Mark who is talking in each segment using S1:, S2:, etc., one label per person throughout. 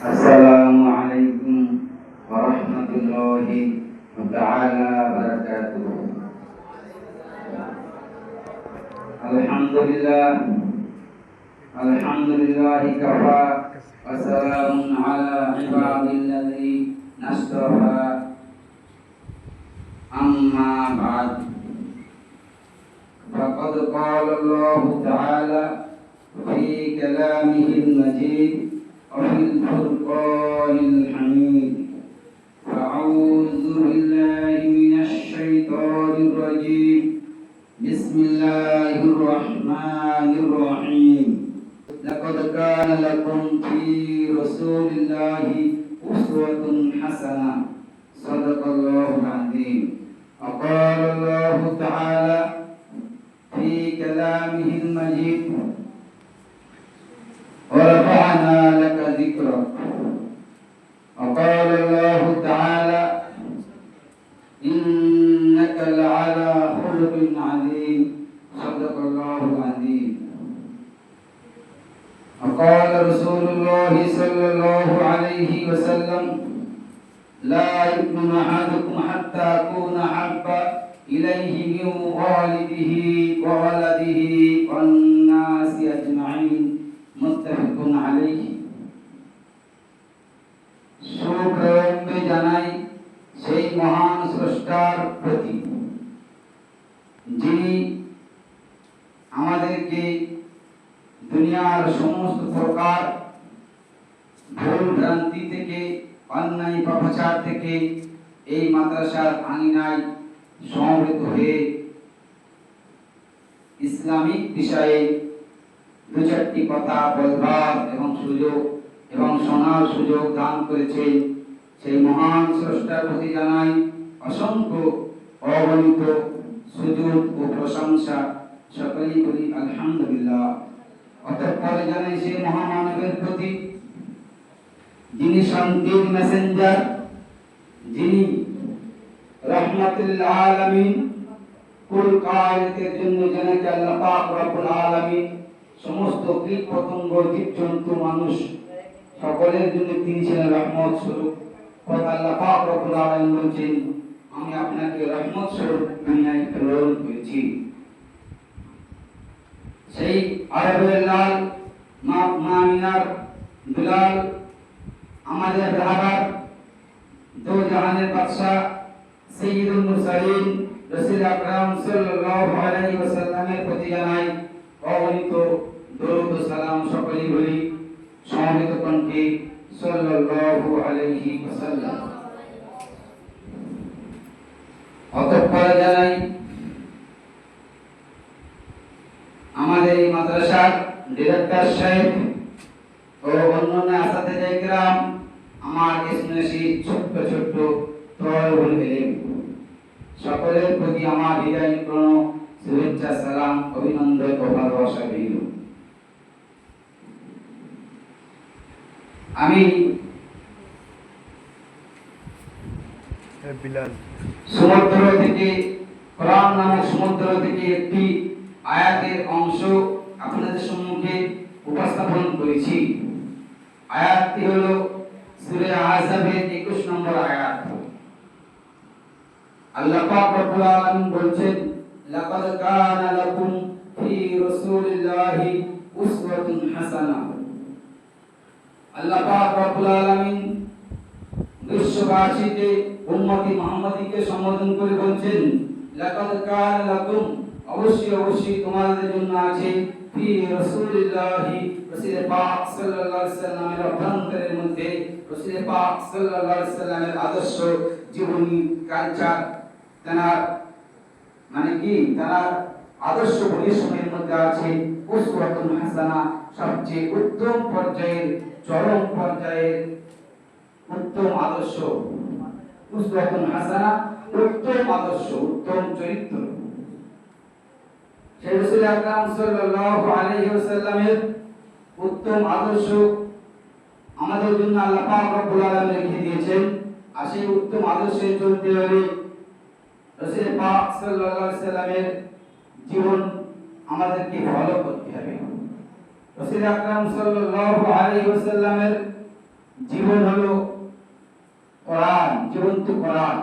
S1: السلام عليكم ورحمة الله تعالى وبركاته. الحمد لله الحمد لله كفى وسلام على عباد الذي اصطفى أما بعد فقد قال الله تعالى في كلامه وفي الفرقان الحميد. أعوذ بالله من الشيطان الرجيم. بسم الله الرحمن الرحيم. لقد كان لكم في رسول الله أسوة حسنة. صدق الله العظيم. وقال الله تعالى في كلامه المجيد ورفعنا أحدكم حتى أكون أحب إليه من والده وولده والناس أجمعين متفق عليه সুপ্রয়ম্বে জানাই সেই মহান স্রষ্টার প্রতি যিনি আমাদেরকে দুনিয়ার সমস্ত প্রকার ভুল ভ্রান্তি থেকে অন্যায় পাপাচার থেকে এই মাদ্রাসার আঙিনায় সমবেত হয়ে ইসলামিক বিষয়ে দু চারটি কথা বলবার এবং সুযোগ এবং শোনার সুযোগ দান করেছেন সেই মহান স্রষ্টার প্রতি জানাই অসংখ্য অগণিত সুযোগ ও প্রশংসা। সকলেই করি আলহামদুলিল্লাহ। অতঃপরে জানাই সেই মহামানবের প্রতি যিনি শান্তির মেসেঞ্জার যিনি রহমতুল্লাহ আলামিন কুল কায়নাতের জন্য জানাকে আল্লাহ পাক রব্বুল আলামিন সমস্ত কীট পতঙ্গ, জীবজন্তু, মানুষ সকলের জন্য তিনি ছিলেন রহমত স্বরূপ। কথা আল্লাহ পাক রব্বুল আলামিন বলছেন, আমি আপনাকে রহমত স্বরূপ দুনিয়ায় প্রেরণ করেছি। সেই আরবের লাল, মা মামিনার দুলাল, আমাদের রাহাবার দো জাহানের বাদশাহ সৈয়দুল মুরসালিন রাসূল আকরাম সাল্লাল্লাহু আলাইহি ওয়াসাল্লামের প্রতি জানাই অগণিত দরুদ সালাম সকলেই বলি সমবেত কণ্ঠে সাল্লাল্লাহু আলাইহি ওয়াসাল্লাম। অতঃপর জানাই, আমাদের এই মাদ্রাসার ডিরেক্টর সাহেব ও অন্যান্য আসাতে গ্রাম আমার স্নেহী ছোট্ট ছোট্ট তরল বলবেন সকলের প্রতি আমার হৃদয় প্রণ শুভেচ্ছা, সালাম, অভিনন্দন ও ভালোবাসা রইল। আমি সমুদ্র থেকে, কোরআন নামক সমুদ্র থেকে একটি আয়াতের অংশ আপনাদের সম্মুখে উপস্থাপন করেছি। আয়াতটি হলো সূরা আহজাবের 21 নম্বর আয়াত। আল্লাহ পাক রব্বুল আলামিন লাকাদ কানা লাকুম ফি রাসূলিল্লাহি উসওয়াতুন আল্লাহ পাক রব্বুল আলামিন বিশ্ববাসীকে, উম্মতি সম্বোধন করে বলছেন, লাকাদ কানা লাকুম, অবশ্যই অবশ্যই তোমাদের জন্য আছে ফি রাসূলিল্লাহি রাসূল পাক সাল্লাল্লাহু আলাইহি সাল্লামের অভ্যন্তরের মধ্যে রাসূল পাক সাল্লাল্লাহু আলাইহি সাল্লামের আদর্শ জীবনী কালচার তার মানে কি তার আদর্শ পরিশ্রমের মধ্যে আছে উসওয়াতুন হাসানা সবচেয়ে উত্তম পর্যায়ের চরম পর্যায়ের উত্তম আদর্শ উসওয়াতুন হাসানা উত্তম আদর্শ উত্তম চরিত্র সেই রাসূল আকরাম সাল্লাল্লাহু আলাইহি ওয়াসাল্লামের উত্তম আদর্শ আমাদের জন্য আল্লাহ পাক রব্বুল আলামিন রেখে দিয়েছেন। আর সেই উত্তম আদর্শে চলতে হলে রাসূল পাক সাল্লাল্লাহু আলাইহি সাল্লামের জীবন আমাদেরকে ফলো করতে হবে। রাসূল আকরাম সাল্লাল্লাহু আলাইহি ওয়াসাল্লামের জীবন হলো কোরআন, জীবন্ত কোরআন।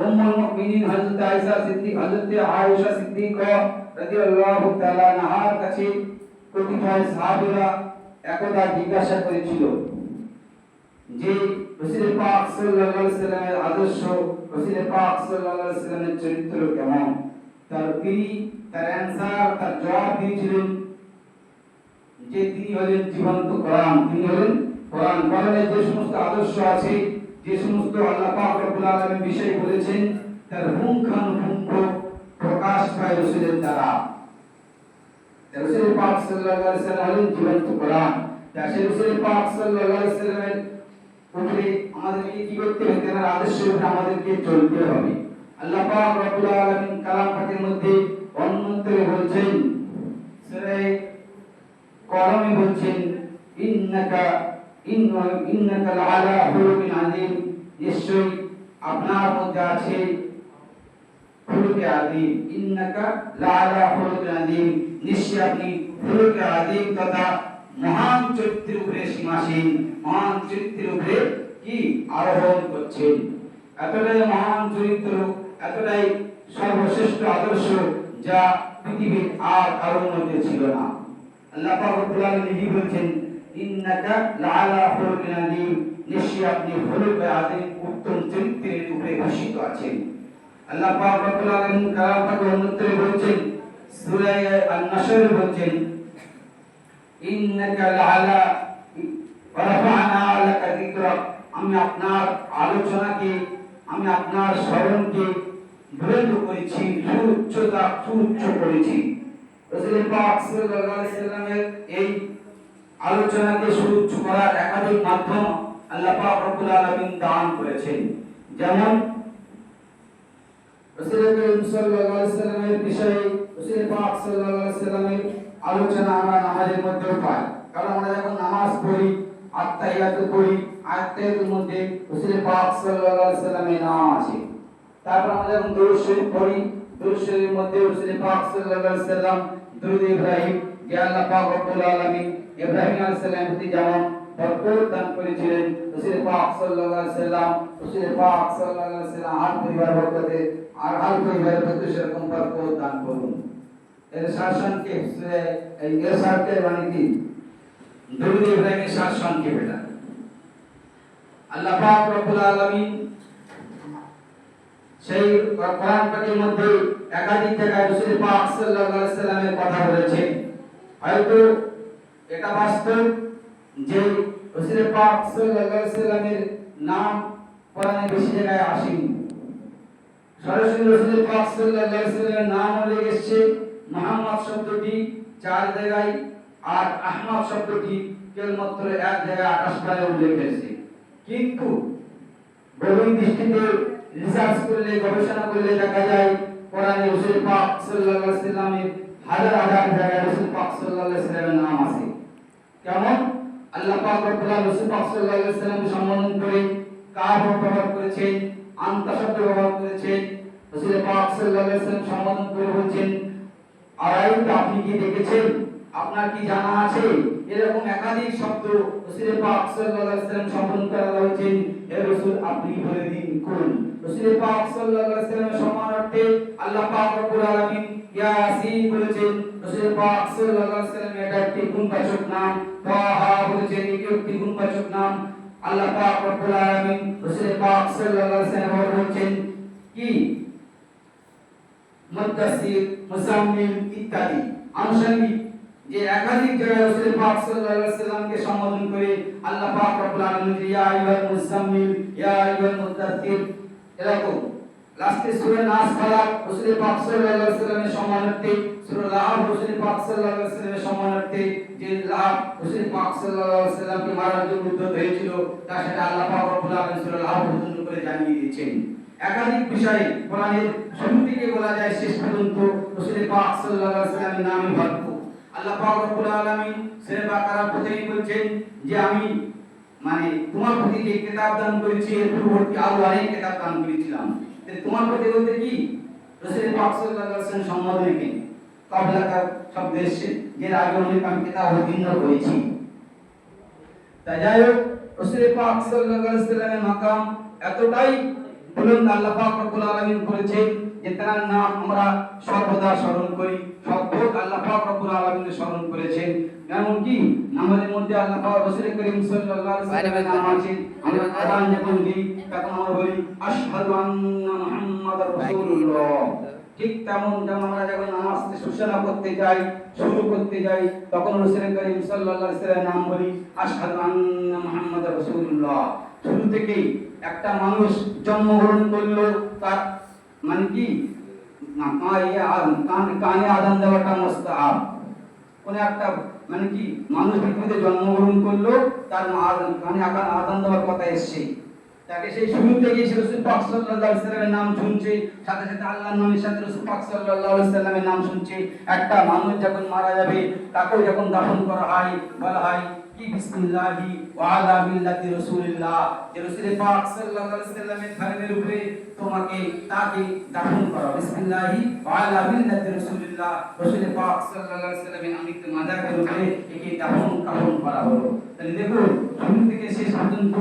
S1: উম্মুল মুমিনিন হযরত আয়েশা সিদ্দিক, হযরত আয়েশা সিদ্দিক রাদিয়াল্লাহু তাআলা নাহার কাছে কতিপয় সাহাবীরা একদা জিজ্ঞাসা করেছিল যে রাসূল পাক সাল্লাল্লাহু আলাইহি সাল্লামের আদর্শ পাক সাল্লাল্লাহু আলাইহি সাল্লামের চরিত্র কেমন? তার তিনি তার অ্যানসার তার জবাব দিয়েছিলেন যে তিনি হলেন জীবন্ত কোরআন। তিনি হলেন কোরআনে। যে সমস্ত আদর্শ আছে, যে সমস্ত আল্লাহ পাক রব্বুল আলামিন বিষয় বলেছেন, তার পুঙ্খানুপুঙ্খ প্রকাশ পায় রাসূলের দ্বারা রাসূল পাক সাল্লাল্লাহু জীবন্ত কোরআন। সেই রাসূল পাক সাল্লাল্লাহু উপরে আমাদেরকে কি করতে হবে? তার আদর্শের আমাদেরকে চলতে হবে। আল্লাহ পাক রব্বুল আলামিন কালাম পাকের মধ্যে অন্যত্রে বলছেন, সূরা কলমে বলছেন, ইন্নাকা ইন্নাকা লাআলা খুলুকিন আযীম। নিশ্চয়ই আপনার মধ্যে আছে খুলুকে আযীম ইন্নাকা লাআলা খুলুকিন আযীম নিশ্চয়ই আপনি খুলুকে আযীম তথা মহান চরিত্রের উপরে সীমাসীন, মহান চরিত্রের উপরে কি আরোহণ করছেন? এতটাই মহান চরিত্র, এতটাই সর্বশ্রেষ্ঠ আদর্শ যা পৃথিবীর আর কারোর মধ্যে ছিল না। আল্লাহ পাক রব্বুল বলছেন? ইন্নাকা লাআলা খুলুকিন আযীম নিশ্চয়ই আপনি খুলুকে আযীম উত্তম চরিত্রের উপরে ভূষিত আছেন। আল্লাহ পাক রব্বুল আলামিন কালাম বলছেন, সূরা আন-নাসর বলছেন, ইন্নাকা লাকা যিকরাক আমি আপনার আলোচনাকে, আমি আপনার স্মরণকে করেছি করেছি। রাসূল পাক সাল্লাল্লাহু আলাইহি সাল্লামের এই আলোচনাকে করার একাধিক মাধ্যম আল্লাহ পাক রব্বুল আলামিন দান করেছেন। যেমন আলোচনা নামাজের মধ্যেও পাই। কারণ আমরা নামাজ পড়ি, আত্তাহিয়াত পড়ি, আত্তাহিয়াতের মধ্যে রাসূল পাক সাল্লাল্লাহু আলাইহি সাল্লামের তারপর আমরা যখন দরুদ শরীফ পড়ি, দরুদ শরীফের মধ্যে রাসূল পাক সাল্লাল্লাহু আলাইহি সাল্লাম, দরুদ ইব্রাহিম বরকত দান করেছিলেন। রাসূল পাক সাল্লাল্লাহু আলাইহি সাল্লাম রাসূল পাক সাল্লাল্লাহু আলাইহি সাল্লাম আর পরিবার বরকতে আর আর পরিবারের প্রতি সেরকম বরকত দান করুন। এর শাসনকে এই এর সাথে মানে কি? দরুদ ইব্রাহিমের শাসনকে বেটা? আল্লাহ পাক রব্বুল আলামিন সেই কোরআন পাকের মধ্যে একাধিক জায়গায় রাসূল পাক সাল্লাল্লাহু আলাইহি সাল্লামের কথা বলেছেন। হয়তো এটা বাস্তব যে রাসূল পাক সাল্লাল্লাহু সাল্লামের নাম কোরআনে বেশি জায়গায় আসেনি। সরাসরি রাসূল পাক সাল্লাল্লাহু সাল্লামের নাম উল্লেখ এসেছে মুহাম্মদ শব্দটি চার জায়গায় আর আহমদ শব্দটি কেবলমাত্র এক জায়গায় আঠাশ বারে উল্লেখ হয়েছে। কিন্তু গভীর দৃষ্টিতে রিসার্চ করলে, গবেষণা করলে দেখা যায় কোরআনে রাসূল পাক সাল্লাল্লাহু সাল্লামের হাজার হাজার জায়গায় রাসূল পাক সাল্লাল্লাহু সাল্লামের নাম আছে। কেমন? আল্লাহ পাক রব্বুল আলামিন সাল্লাল্লাহু আলাইহি সাল্লামকে সম্বোধন করে কাফ ব্যবহার করেছেন আন্তা শব্দ ব্যবহার করেছেন রাসূল পাক সাল্লাল্লাহু আলাইহি সাল্লাম সম্বোধন করে বলছেন আরাইতা আপনি কি দেখেছেন? আপনার কি জানা আছে? এরকম একাধিক শব্দ রাসূল পাক সাল্লাল্লাহু আলাইহি সাল্লাম সম্বোধন করা হয়েছেন হে রাসূল, আপনি বলে দিন, কোন? রাসূল পাক সাল্লাল্লাহু আলাইহি সাল্লামের সম্মানার্থে আল্লাহ পাক রব্বুল আলামিন ইয়াসিন বলেছেন একাধিক জায়গায় সম্বোধন করে আল্লাহ পাক ইয়া আইয়ুহাল ইয়া মুদ্দাসির এরকম। লাস্টে সূরা নাস ফালাক রাসূল পাক সাল্লাল্লাহু আলাইহি সাল্লামের সম্মানার্থে সূরা লাহব রাসূল পাক সাল্লাল্লাহু আলাইহি সাল্লামের সম্মানার্থে যে লাহব রাসূল পাক সাল্লাল্লাহু আলাইহি সাল্লামকে মারার জন্য উদ্যত হয়েছিল, তা সেটা আল্লাহ পাক রব্বুল আলামিন সূরা লাহব পর্যন্ত করে জানিয়ে দিয়েছেন। একাধিক বিষয়ে কোরআনের শুরু থেকে বলা যায় শেষ পর্যন্ত রাসূল পাক সাল্লাল্লাহু আলাইহি সাল্লামের নামে ভরপুর। আল্লাহ পাক রব্বুল আলামিন সূরা বাকারা প্রথমেই বলছেন যে আমি মানে তোমার প্রতি যে কিতাব দান করেছি, এর পূর্ববর্তী আরও অনেক কিতাব দান করেছিলাম। তোমার প্রতি বলতে কি? রসুল পাক সাল্লাল্লাহু আলাইহি ওয়াসাল্লাম সম্বোধনে কি কাবলাকার শব্দ এসেছে যে আগে অনেক আমি কিতাব অধীন করেছি তাই যাই হোক রসুল পাক সাল্লাল্লাহু আলাইহি মাকাম এতটাই বুলন্দ আল্লাহ পাক রব্বুল আলামিন করেছেন যে তার নাম আমরা সর্বদা স্মরণ করি। সর্বদা আল্লাহ পাক রব্বুল আলামিন স্মরণ করেছেন। এমন কি নামাজের মধ্যে আল্লাহ পাক রাসূল করিম সাল্লাল্লাহু আলাইহি ওয়াসাল্লামের নাম আছে আমরা কোরআন যখন দিই তখন আমরা বলি আশহাদু আন্না মুহাম্মাদার রাসূলুল্লাহ। ঠিক তেমন যেমন আমরা যখন নামাজ সূচনা করতে যাই শুরু করতে যাই তখন রাসূল করিম সাল্লাল্লাহু আলাইহি ওয়াসাল্লামের নাম বলি আশহাদু আন্না মুহাম্মাদার রাসূলুল্লাহ। শুরু থেকেই একটা মানুষ জন্মগ্রহণ করল, তার মানে কি? কানে আদান দেওয়াটা মোস্তাহাব কোন একটা মানে কি? মানুষ পৃথিবীতে জন্মগ্রহণ করল, তার কানে আকান আদান দেওয়ার কথা এসছে। তাকে সেই শুরু থেকে সে রসুল পাক সাল্লাল্লাহু আলাইহি নাম শুনছে, সাথে সাথে আল্লাহর নামের সাথে রসুল পাক সাল্লাল্লাহু আলাইহি সাল্লামের নাম শুনছে। একটা মানুষ যখন মারা যাবে, তাকেও যখন দাফন করা হয়, বলা হয় কি বিসমিল্লাহি ওয়া আলা মিল্লাতি রাসূলিল্লাহ। যে রাসূল পাক সাল্লাল্লাহু আলাইহি সাল্লামের উপরে তোমাকে তাকে দাফন করা। বিসমিল্লাহি ওয়া আলা মিল্লাতি রাসূলিল্লাহ। রাসূল পাক সাল্লাল্লাহু আলাইহি সাল্লামের আমৃত মাজাকের উপরে একে দাফন কাফন করা হলো। তাহলে দেখুন শুরু থেকে শেষ পর্যন্ত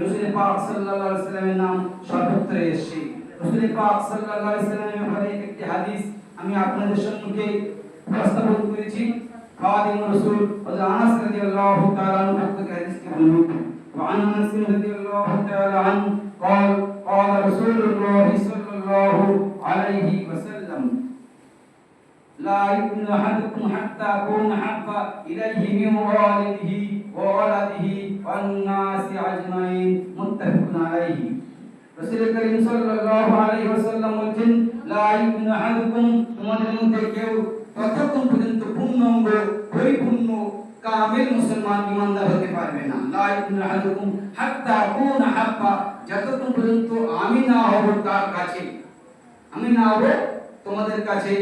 S1: রাসূল পাক সাল্লাল্লাহু আলাইহি সাল্লামের নাম সর্বত্র এসেছে। রাসূল পাক সাল্লাল্লাহু আলাইহি সাল্লামের ব্যাপারে একটি হাদিস আমি আপনাদের সম্মুখে উপস্থাপন করেছি। خادم الرسول وعن انس رضي الله تعالى عنه حدث حديث البلوغ وعن انس رضي الله تعالى عنه قال قال رسول الله صلى الله عليه وسلم لا يؤمن احدكم حتى اكون احب اليه من والده وولده والناس اجمعين متفق عليه রসুল করিম সাল্লাল্লাহু আলাইহি ওয়াসাল্লাম বলেন লা ইউমিনু আহাদুকুম তোমাদের মধ্যে কেউ ততক্ষণ পর্যন্ত পূর্ণাঙ্গ পরিপূর্ণ কামিল মুসলমান ইমানদার হতে পারবে না লা হাত্তা আকুনা হাব্বা যতক্ষণ পর্যন্ত আমি না হব তার কাছে আমি না হব তোমাদের কাছে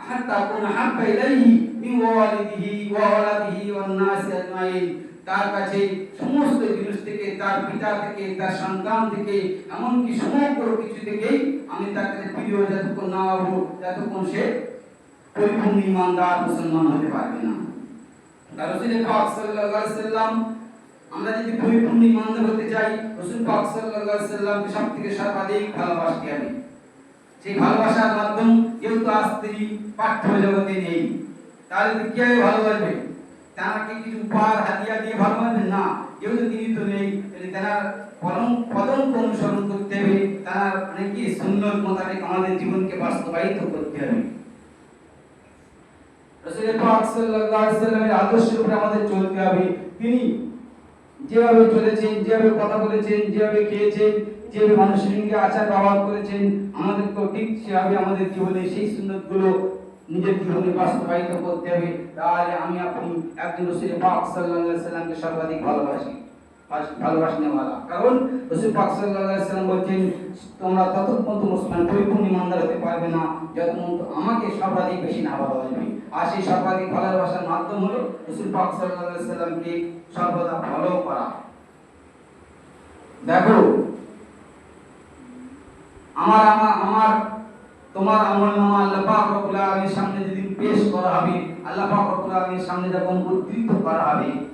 S1: হাত্তা আকুনা হাব্বা ইলাইহি মিন ওয়ালিদিহি ওয়া ওয়ালাদিহি ওয়ান নাসি আজমাইন তার কাছে সমস্ত জিনিস থেকে তার পিতা থেকে তার সন্তান থেকে এমনকি সমগ্র কিছু থেকেই আমি তার কাছে প্রিয় যতক্ষণ না হব ততক্ষণ সে পরিপূর্ণ ইমানদার মুসলমান হতে পারবে না। তার পাক সাল্লাম, আমরা যদি পরিপূর্ণ ইমানদার হতে চাই, রসুল পাক সব থেকে সর্বাধিক ভালোবাসতে সেই ভালোবাসার মাধ্যম আজ তিনি পাঠ্য জগতে নেই। তাহলে তো কীভাবে ভালোবাসবে তাকে কিছু উপহার হাতিয়া দিয়ে ভালোবাসবেন না যেহেতু তিনি তো নেই। তাহলে তার পরম পদঙ্ক অনুসরণ করতে হবে। তার মানে কি সুন্নত মোতাবেক আমাদের জীবনকে বাস্তবায়িত করতে হবে। রাসূল পাক সাল্লাল্লাহু আমাদের চলতে হবে। তিনি যেভাবে চলেছেন, যেভাবে কথা বলেছেন, যেভাবে খেয়েছেন, যেভাবে মানুষের সঙ্গে আচার ব্যবহার করেছেন আমাদের তো ঠিক সেভাবে আমাদের জীবনে সেই নিজের জীবনে বাস্তবায়িত করতে হবে। তাহলে আমি আপনি একজন রসুল পাক সাল্লামকে সর্বাধিক ভালোবাসি। আমার আমার, তোমার আমল আল্লাহ পাক সামনে যেদিন পেশ করা হবে, আল্লাহ পাক রব্বুল আলামিনের সামনে যখন উদ্ধৃত করা হবে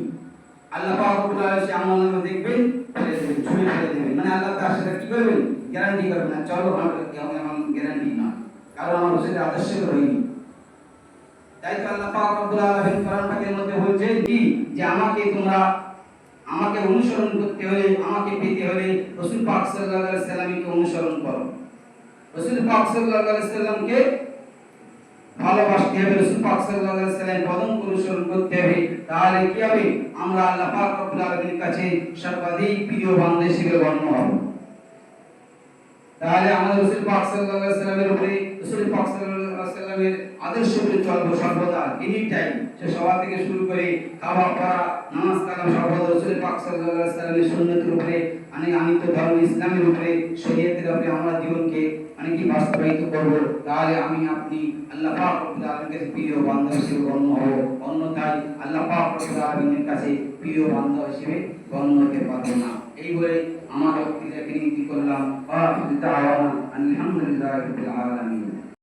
S1: আল্লাহ সেই আমল দেখবেন ফেলে দেবেন ছুঁড়ে ফেলে দেবেন। মানে আল্লাহ তার সাথে কি করবেন? গ্যারান্টি করবেন। না চলো আমার গ্যারান্টি না। কারণ আমার রসুলের আদর্শের হয়নি তাই তো আল্লাহ পাক রব্বুল আলামিন কোরআন মধ্যে বলছেন কি? যে আমাকে তোমরা আমাকে অনুসরণ করতে হলে, আমাকে পেতে হলে রসুল পাক সাল্লাল্লাহু সাল্লামকে অনুসরণ করো। রসুল পাক সাল্লাল্লাহু আলাইহি সাল্লামকে ভালোবাসতে হবে, রসুল সাল্লাল্লাহু আলাইহি পদম করতে হবে। তাহলে কি হবে? আমরা আল্লাহ পাক রব্বুল কাছে সর্বাধিক প্রিয় বান্দা হিসেবে গণ্য হব। তাহলে আমাদের রসুল পাক সাল্লাল্লাহু আলাইহি সাল্লামের উপরে, রসুল পাক সাল্লাল্লাহু আলাইহি সাল্লামের আদর্শ উপরে চলবো সর্বদা এনি টাইম সে সবার থেকে শুরু করে খাওয়া পড়া, নামাজ কালাম সর্বদা রসুল পাক সাল্লাল্লাহু আলাইহি সাল্লামের সুন্নতের উপরে মানে আমি তো ধর্ম ইসলামের উপরে, শরীয়তের উপরে আমরা জীবনকে মানে কি বাস্তবায়িত করব? তাহলে আমি, আপনি, আল্লাহ পাক রব্বুল কাছে প্রিয় বান্ধব হিসেবে গণ্য হব। অন্যথায় আল্লাহ পাক রব্বুল কাছে প্রিয় বান্ধব হিসেবে গণ্য হতে পারব না। এই বলে আমার বক্তৃতাকে নীতি করলাম। আলহামদুলিল্লাহ আলামিন।